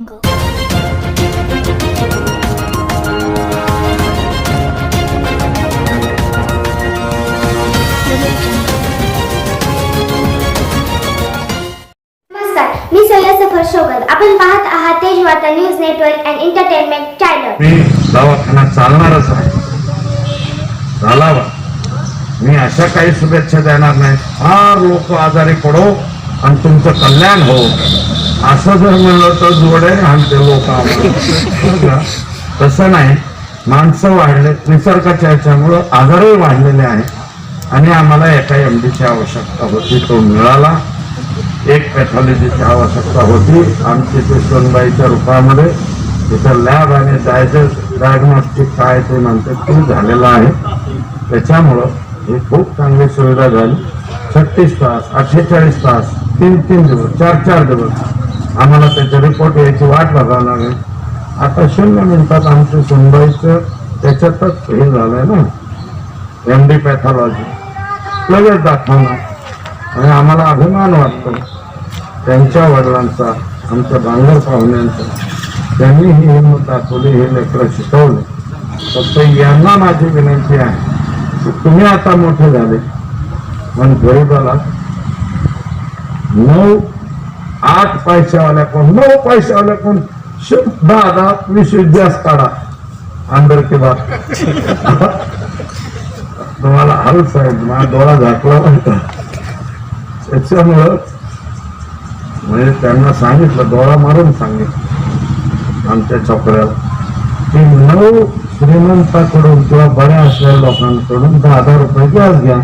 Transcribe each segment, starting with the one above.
नमस्कार मी सैया सफर शोगल आपण पाहत आहात Tej Varta news network and entertainment channel. मी दवाखाना चालणारच आहे. चालावा. मी अशा काही शुभेच्छा देणार नाही. फार लोक आजारी पडो आणि तुमचं कल्याण हो असं जर म्हणलं तर जोडे घालते ते लोक तसं नाही. माणसं वाढले निसर्गाच्या याच्यामुळं आजारही वाढलेले आहेत. आणि आम्हाला एका एम डीची आवश्यकता होती तो मिळाला. एक पॅथॉलॉजीची आवश्यकता होती. आमची ते सोनबाईच्या रूपामध्ये तिथं लॅब आणि डायजेस्ट डायग्नॉस्टिक काय ते म्हणते ते झालेलं आहे. त्याच्यामुळं ही खूप चांगली सुविधा झाली. छत्तीस तास अठ्ठेचाळीस तास तीन तीन दिवस चार चार दिवस. आम्हाला त्याचे रिपोर्ट यायची वाट बघावं लागेल आता शून्य मिनिटात आमची सुनबाईचं त्याच्यातच हे झालंय ना. एम डी पॅथॉलॉजी लगेच दाखवणार. आणि आम्हाला अभिमान वाटतो. त्यांच्या वडिलांचा आमच्या बांगर पाहुण्यांचा. त्यांनी ही हिंमत दाखवली हे लेकरं शिकवले. फक्त यांना माझी विनंती आहे की तुम्ही आता मोठे झाले. पण गरीबाला नऊ आठ पैशावाल्या कोण नऊ पैशावाल्या कोण शु- दहा दहा वीस वीस जास्त काढा अंदर के बाद तुम्हाला हल साहेब माझा डोळा झाकला होता. त्याच्यामुळं म्हणजे त्यांना सांगितलं डोळा मारून सांगितलं आमच्या चोकड्याला की नऊ श्रीमंताकडून किंवा बऱ्या असलेल्या लोकांकडून दहा हजार रुपये व्याज घ्या.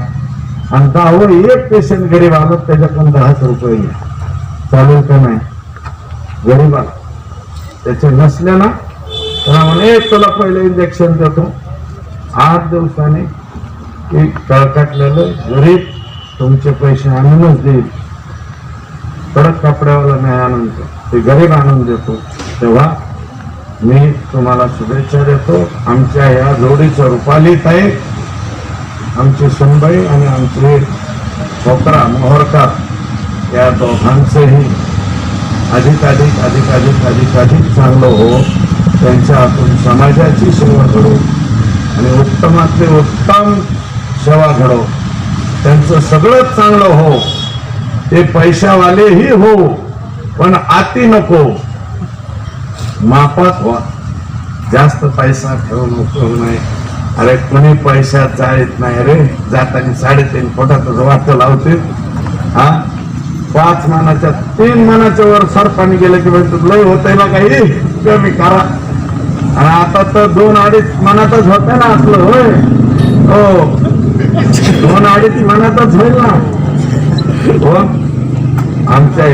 आणि दहावं एक पेशंट गरीब आलं त्याच्याकडून दहाच रुपये घ्या. चालेल का नाही गरीबाला. त्याचे नसले ना तर म्हणे तुला पहिले इंजेक्शन देतो. आठ दिवसाने की कळकाटलेलं गरीब तुमचे पैसे आणूनच देईल. कडक कपड्यावाला नाही आणून ते गरीब आणून देतो. तेव्हा मी तुम्हाला शुभेच्छा देतो. आमच्या या जोडीचं रुपाली ताई आमची सुनबाई आणि आमचे छोकरा मोहरकर. या दोघांचंही अधिक अधिक अधिक अधिक अधिक अधिक चांगलं हो त्यांच्या हातून समाजाची सेवा घडो आणि उत्तमातले उत्तम सेवा घडो. त्यांचं सगळंच चांगलं हो ते पैशावालेही हो पण आती नको. मापात व्हा. जास्त पैसा ठेवून उपयोग नाही अरे कोणी पैशात जाळीत नाही रे. जाताना साडेतीन फुटातच वाटतं लावते हा? पाच मानाच्या तीन मानाच्या वर सरपाणी गेलं की म्हणतात लय होतंय ना काही कमी करा. आणि आता तर दोन अडीच मनातच होत ना आपलं होय? हो. दोन अडीच मनातच होईल ना. हो. आमच्या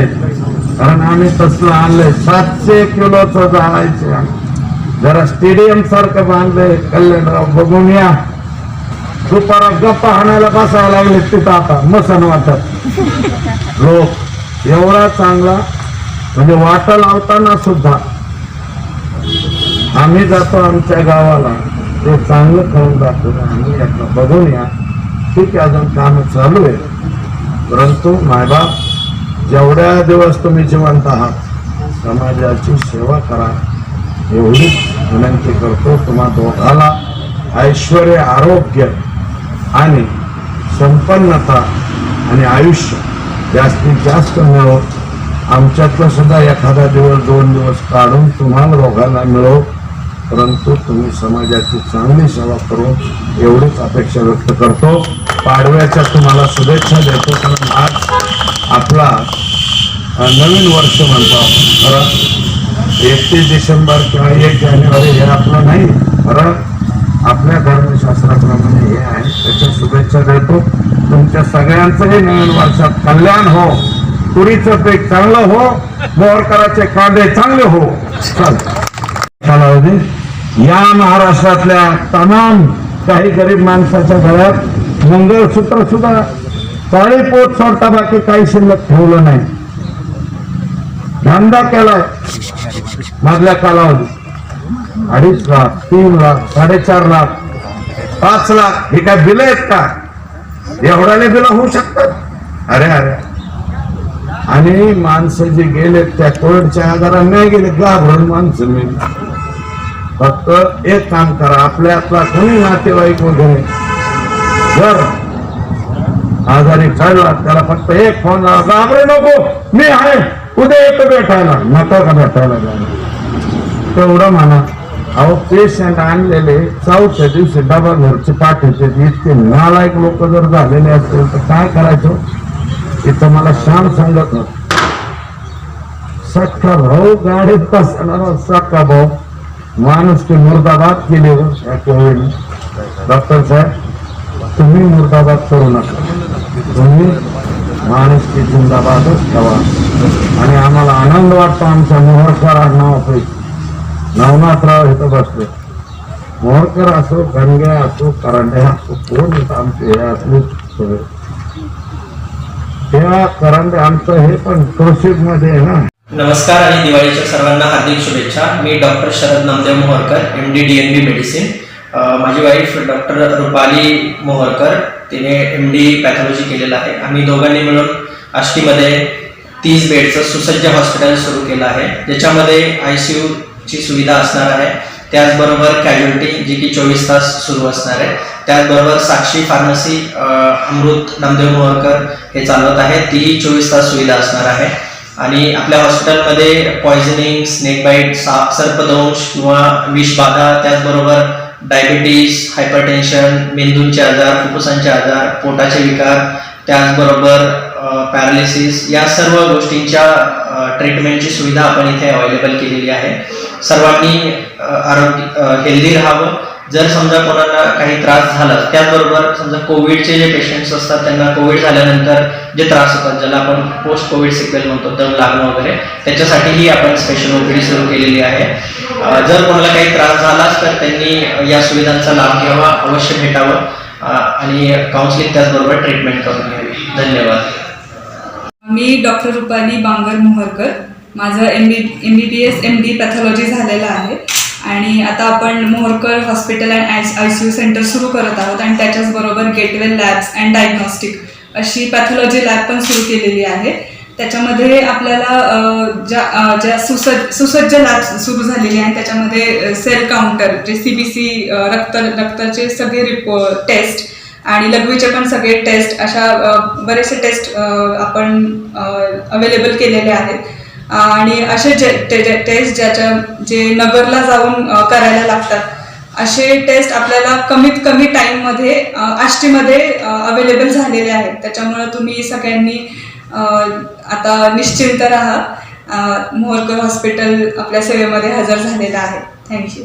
कारण आम्ही तसलं आणलंय. सातशे किलोचं जाणायचे जरा स्टेडियम सारखं बांधलंय. कल्याणराव बघून या. दुपारा गप्पा हाणायला बसायला लागले तिथं आता. मसन वाटत. लोक एवढा चांगला म्हणजे वाटा लावताना सुद्धा आम्ही जातो आमच्या गावाला. ते चांगलं करून जातो आम्ही यातनं बघून या. ठीक आहे अजून काम चालू आहे. परंतु मायबाप जेवढ्या दिवस तुम्ही जिवंत आहात समाजाची सेवा करा. एवढी विनंती करतो तुम्हा दोघाला ऐश्वर आरोग्य आणि संपन्नता आणि आयुष्य. जास्तीत जास्त मिळो आमच्यातला सुद्धा एखादा दिवस दोन दिवस काढून तुम्हाला दोघांना मिळो. परंतु तुम्ही समाजाची चांगली सेवा करून एवढीच अपेक्षा व्यक्त करतो. पाडव्याच्या तुम्हाला शुभेच्छा देतो. कारण आज आपला नवीन वर्ष म्हणतो आपण. खरं एकतीस डिसेंबर किंवा एक जानेवारी हे आपलं नाही. खरं आपल्या धर्मशास्त्राप्रमाणे हे आहे. त्याच्या शुभेच्छा देतो. तुमच्या सगळ्यांचंही नवीन वर्षात कल्याण हो. तुरीचं पीक चांगलं हो. मोहरकराचे कांदे चांगले हो. चल. या महाराष्ट्रातल्या तमाम काही गरीब माणसाच्या घरात मंगळसूत्र सुद्धा चाळी पोत सोडता बाकी काही शिल्लक ठेवलं नाही. धंदा केलाय. मधल्या कालावधी अडीच लाख तीन लाख साडेचार लाख पाच लाख हे काय बिल आहेत का? एवढ्याने बिल होऊ शकतात? अरे अरे. आणि माणसं जे गेले त्या कोविडच्या आजारात नाही गेले घाबरून माणसं मी. फक्त एक काम करा आपल्यातला कोणी नातेवाईक वगैरे जर आजारी चढला त्याला फक्त एक फोन लावा घाबरू नको मी आहे उद्या येतो भेटायला. नका का भेटायला तेवढं म्हणा. अहो पेशंट आणलेले चौथ्या दिवशी डबा घरचे पाठवते इतके नालायक लोक जर झालेले असतील तर काय करायचं? इथं मला श्याम सांगत होत सक्का भाऊ गाडीत बसणार सक्का भाऊ. माणूस की मुर्दाबाद केले हो डॉक्टर साहेब तुम्ही मुर्दाबाद करू नका. तुम्ही माणूस की जिंदाबादच ठेवा. आणि आम्हाला आनंद वाटतो आमच्या मोहरकर नावापैकी. नवनाथराव येतच असतो. मोहरकर असो गणग्या असो करंड्या असो कोण येतं आमचे हे असले सगळे. तेव्हा करंडे आमचं हे पण तोशिकमध्ये आहे ना. नमस्कार आणि दिवाळीच्या सर्वांना हार्दिक शुभेच्छा. मी doctor Sharad Namdev Moharkar M D D N B medicine माझी वाईफ डॉक्टर रुपाली मोहरकर. तिने एम डी पॅथॉलॉजी केलेलं आहे. आम्ही दोघांनी मिळून आष्टीमध्ये तीस बेडचं सुसज्ज हॉस्पिटल सुरू केलं आहे. ज्याच्यामध्ये आय सी यू ची सुविधा असणार आहे. त्याचबरोबर कॅज्युलिटी जी की चोवीस तास सुरू असणार आहे. त्याचबरोबर साक्षी फार्मसी अमृत नामदेव मोहरकर हे चालवत आहे तीही चोवीस तास सुविधा असणार आहे. आणि आपल्या हॉस्पिटलमध्ये पॉयझनिंग स्नेक बाईट साप सर्पदंश किंवा विषबाधा त्याचबरोबर डायबिटीज हायपरटेन्शन मेंदूंचे आजार फुफ्फुसांचे आजार पोटाचे विकार त्याचबरोबर पॅरालिसिस या सर्व गोष्टींच्या ट्रीटमेंटची सुविधा आपण इथे अवेलेबल केलेली आहे. सर्वांनी आरोग्य हेल्दी राहावं. जर समजा कोणाला काही त्रास झाला त्याचबरोबर समजा कोविडचे जे पेशंट्स असतात त्यांना कोविड झाल्यानंतर जे त्रास होतात ज्याला आपण पोस्ट कोविड सिक्वेल म्हणतो दम लागणं वगैरे त्याच्यासाठीही आपण स्पेशल ओपीडी सुरू केलेली आहे. जर कोणाला काही त्रास झालाच तर त्यांनी या सुविधांचा लाभ घ्यावा अवश्य भेटावं. आणि काउन्सिलिंग त्याचबरोबर ट्रीटमेंट करून घ्यावी. धन्यवाद. मी डॉक्टर रुपाली बांगर मोहरकर. माझं M B M B B S M D pathology झालेलं आहे. आणि आता आपण Moharkar hospital and I C U centre सुरू करत आहोत आणि त्याच्याचबरोबर get well gateway labs and diagnostic अशी पॅथॉलॉजी लॅब पण सुरू केलेली आहे. त्याच्यामध्ये आपल्याला ज्या ज्या सुसज्ज सुसज्ज लॅब सुरू झालेली आहे त्याच्यामध्ये सेल काउंटर जे सी बी सी रक्त रक्ताचे सगळे रिपो टेस्ट आणि लघवीचे पण सगळे टेस्ट अशा बरेचसे टेस्ट आपण अवेलेबल केलेले आहेत. आणि असे जे टे- जे- टेस्ट ज्याच्या जे नगरला जाऊन करायला लागतात असे टेस्ट आपल्याला कमीत कमी टाईममध्ये आष्टीमध्ये अवेलेबल झालेले आहेत. त्याच्यामुळं तुम्ही सगळ्यांनी आता निश्चिंत राहा. मोहरकर हॉस्पिटल आपल्या सेवेमध्ये हजर झालेलं आहे. थँक्यू